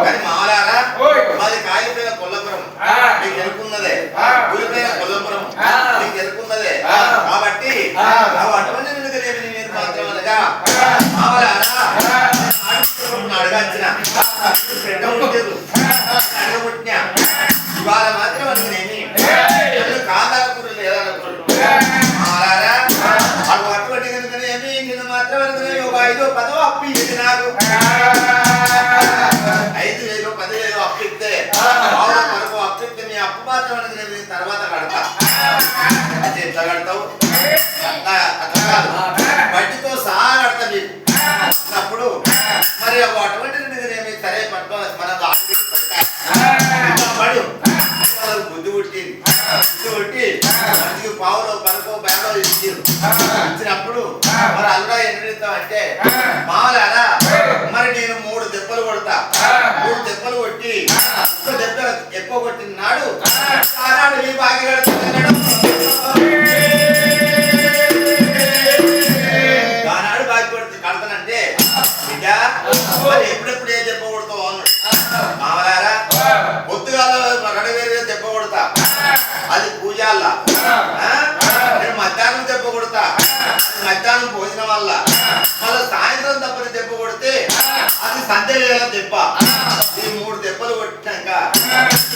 అంటారు ఆ. ఇచ్చినప్పుడు మరి అల్లా ఎన్నిస్తాం అంటే మామలారా మరి నేను మూడు దెబ్బలు కొడతా. మూడు దెబ్బలు కొట్టి ఒక్క దెబ్బ ఎక్కువ కొట్టిన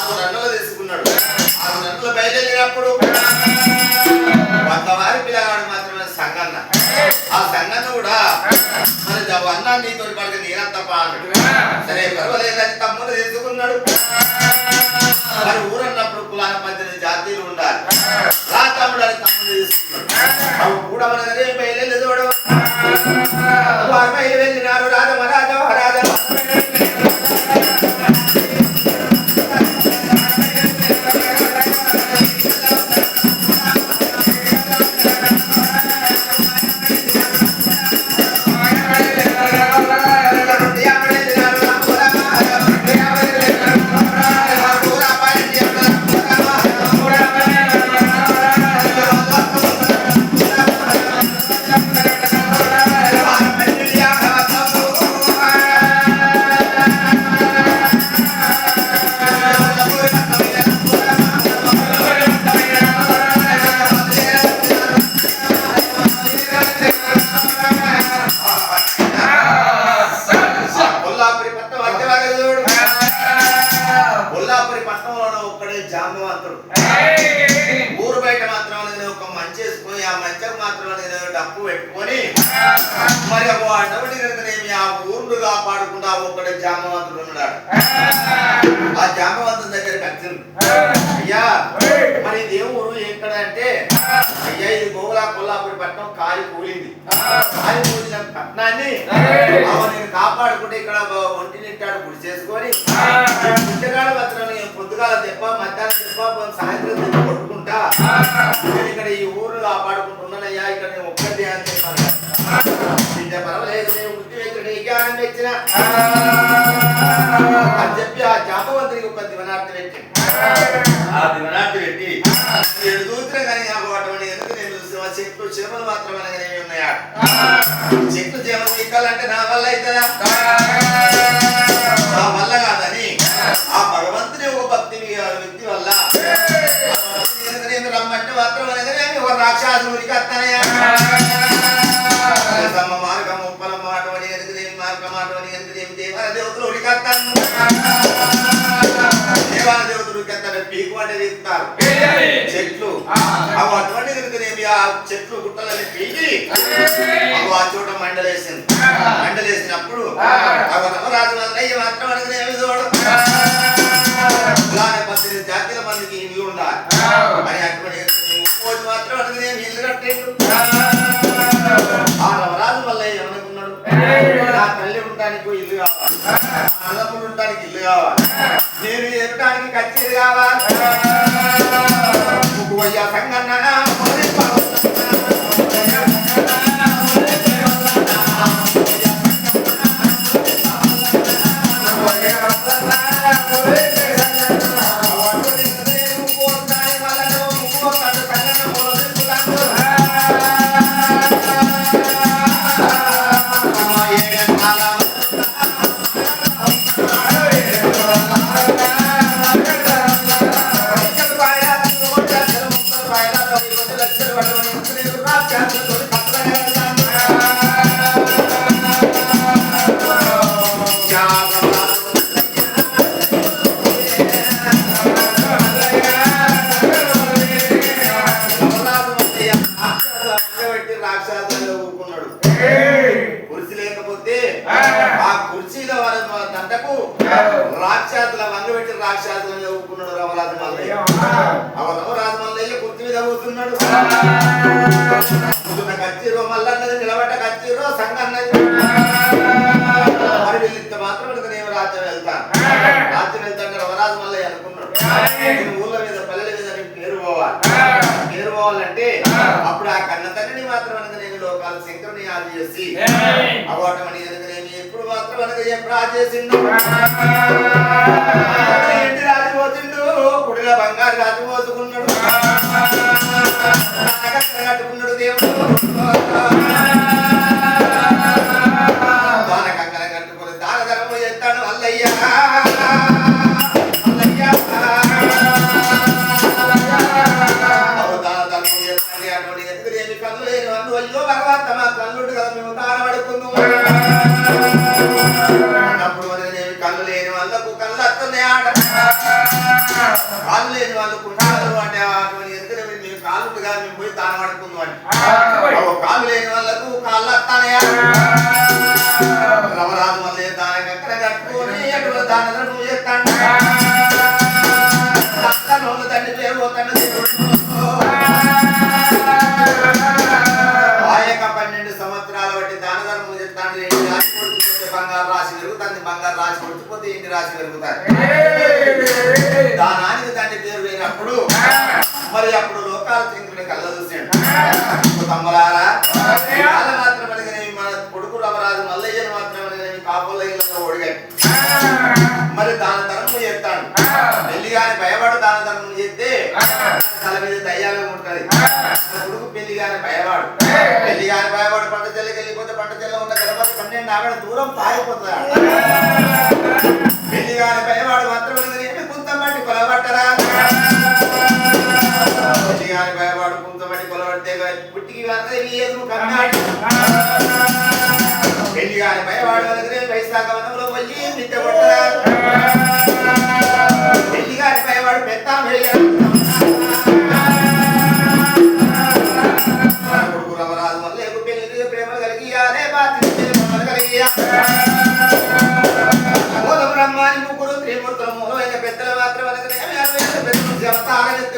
ఆరు రన్నులు తీసుకున్నాడు. ఆరు రన్నులు బయలుదేరినప్పుడు కొంతవారి పిల్లగాడు మాత్రమే సంగన్న. ఆ సంగన్న కూడా మరి జవ అన్నా నీతో పడితే నేనంత అన్నాడు సరే పర్వాలేదని తమ్ముడు తీసుకున్నాడు. మరి ఊరు పట్టణంలో ఒక్కడే జాంబవంతుడు ఊరు బయట మాత్రం నేను ఒక మంచి వేసుకొని ఆ మంచకు మాత్రం నేను డప్పు పెట్టుకొని మరి ఒక కనుకనేమి ఆ ఊరును కాపాడుకుంటూ ఆ ఒక్కడే జాంబవంతుడు ఉన్నాడు. ఆ జాంబవంతుని దగ్గరికి వచ్చింది అయ్యా మరి ఇది ఊరు ఎక్కడ అంటే అయ్యా ఇది గోగులా కొల్లాపురి పట్టణం కాలి కూలింది. కాలి కూలిన పట్టణాన్ని నేను కాపాడుకుంటే ఇక్కడ ఒంటి నింటాడు గుడి చేసుకొని మాత్రం నేను దెబ్బ మధ్యాహ్నం దెబ్బ సాయంత్రం దెబ్బ కొట్టుకుంటా. నేను ఇక్కడ ఈ ఊరు కాపాడుకుంటున్నానయ్యా ఇక్కడ నేను ఒక్కటి అని చెప్పాను. పర్వాలేదు నేను బుద్ధి వెచ్చిన నీ జ్ఞానం వెచ్చిన అని చెప్పి ఆ జాంబవంతునికి ఒక దివనార్థి పెట్టి. ఆ దివనార్థి పెట్టి నేను దూతున్నా కానీ నాకు అటువంటి ఎందుకు నేను చూసిన చెట్లు చేమలు మాత్రమే అనగానే ఉన్నాయా? చెట్లు చేమలు ఎక్కాలంటే నా వల్ల అవుతుందా? అటువంటి తిరుగునేమి ఆ చెట్లు గుట్టలని పీకి ఆ చోట మండలేసింది. మండలేసినప్పుడు ఆ. నవరాజు అన్నయ్య మాత్రం అడిగినేమి చూడు. అలానే పద్దెనిమిది జాతీయుల మందికి ఇల్లు ఉండాలి. అని అటువంటి రోజు మాత్రం అడిగినేమి ఇల్లు కట్టేళ్ళు ఆ. నవరాజు వల్ల ఏమనుకున్నాడు? నా తల్లి ఉండడానికి ఇల్లు కావాలి. అన్నప్పుడు ఉండడానికి ఇల్లు కావాలి. నేను ఎరడానికి కచ్చేది కావాలి. người quay phản anh కుర్చీలో వాళ్ళ దండకు రాక్షసుల రాక్షసులను ఊరుకున్నాడు రవరాజు మల్లయ్య. అవ రవరాజు మల్లయ్య కుర్చీ మీద కూర్చున్నాడు. కూర్చున్న కచ్చిరో మల్లన్నది నిలబడ్డ కచ్చిరో సంగన్నది. మరి వీళ్ళింత మాత్రం నేను రాజ్యం వెళ్తాను రాజ్యం వెళ్తాను రవరాజు మల్లయ్య అనుకున్నాడు. నేను ఊళ్ళ మీద పల్లెల మీద నీ పేరు పోవాలి. పేరు పోవాలంటే అప్పుడు ఆ కన్న తండ్రిని మాత్రం అనగా నేను లోకాల శంకరుని ఆది చేసి అవాటమని అనగా నేను ఎప్పుడు ఇంటి రాజు కుడిలో బంగారు రాజు కట్టుకున్నాడు దేవుడు. దాన కట్టుకుని దాన చేస్తాడు అల్లయ్య అల్లయ్య కదా మేము దాన పడుకుందాం అన్నప్పుడు మరి నేను కళ్ళు లేని వాళ్ళకు కళ్ళు వస్తున్నాయి ఆట. కాళ్ళు లేని వాళ్ళకు ఉండాలి అంటే అటువంటి ఎందుకంటే మేము కాళ్ళు ఉంది మేము పోయి దాన పడుకుందాం అని కాళ్ళు లేని వాళ్ళకు కాళ్ళు వస్తానయా రవరాజు మళ్ళీ దాని ఎక్కడ కట్టుకొని అటువంటి దాని ఎన్ని రాశి పెరుగుతాయి దానానికి తండ్రి పేరు పోయినప్పుడు మరి అప్పుడు లోకాల చింకుని కళ్ళ చూసాడు తమ్మలారా ఇవాళ మాత్రం అడిగిన మన కొడుకు రమరాజు మల్లయ్యను మాత్రం కాపుల ఓడిగాడు మరి దాన ధర్మం చేస్తాడు. పెళ్ళి గాని భయపడు దాన ధర్మం చేస్తే తల మీద దయ్యాలు ఉంటది. కొడుకు పెళ్ళి గాని భయవాడు పెళ్ళి గాని భయవాడు పంట చెల్లకి వెళ్ళిపోతే పంట చెల్ల ఉన్న గర్భవతి పన్నెండు ఆవిడ దూరం పారిపోతుంది గాని భయవాడు మాత్రం కుంతమట్టి కొలబట్టరా గాని భయవాడు కుంతమట్టి కొలబడితే పుట్టికి కర్ణాటక పెళ్ళి గాని భయవాడు వైశాఖ fazer a